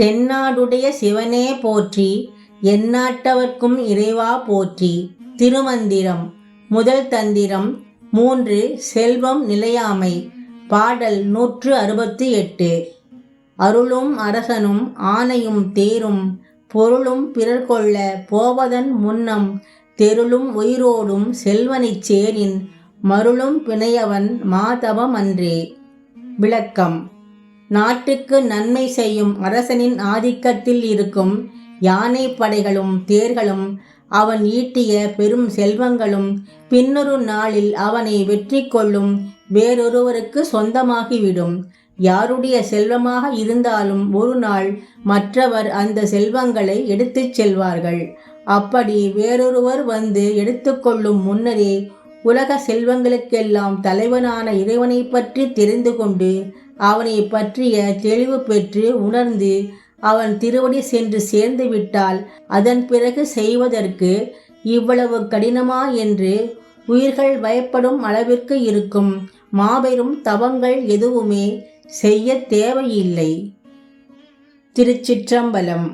தென்னாடுடைய சிவனே போற்றி எந்நாட்டவர்க்கும் இறைவா போற்றி. திருமந்திரம் முதல் தந்திரம் மூன்று செல்வம் நிலையாமை பாடல் நூற்று அறுபத்தி எட்டு. அருளும் அரசனும் ஆணையும் தேரும் பொருளும் பிறர் கொள்ள போவதன் முன்னம் தெருளும் உயிரோடும் செல்வனைச் சேரின் மருளும் பிணையவன் மாதவம் அன்றே விளக்கம் நாட்டுக்கு நன்மை செய்யும் அரசனின் ஆதிக்கத்தில் இருக்கும் யானை படைகளும் தேர்களும் அவன் ஈட்டிய பெரும் செல்வங்களும் பின்னொரு நாளில் அவனை வெற்றி கொள்ளும் வேறொருவருக்கு சொந்தமாகிவிடும். யாருடைய செல்வமாக இருந்தாலும் ஒரு நாள் மற்றவர் அந்த செல்வங்களை எடுத்துச் செல்வார்கள். அப்படி வேறொருவர் வந்து எடுத்துக்கொள்ளும் முன்னரே உலக செல்வங்களுக்கெல்லாம் தலைவனான இறைவனை பற்றி தெரிந்து கொண்டு அவனை பற்றிய தெளிவு பெற்று உணர்ந்து அவன் திருவடி சென்று சேர்ந்து விட்டால் அதன் பிறகு செய்வதற்கு இவ்வளவு கடினமா என்று உயிர்கள் பயப்படும் அளவிற்கு இருக்கும். மாபெரும் தவங்கள் எதுவுமே செய்ய தேவையில்லை. திருச்சிற்றம்பலம்.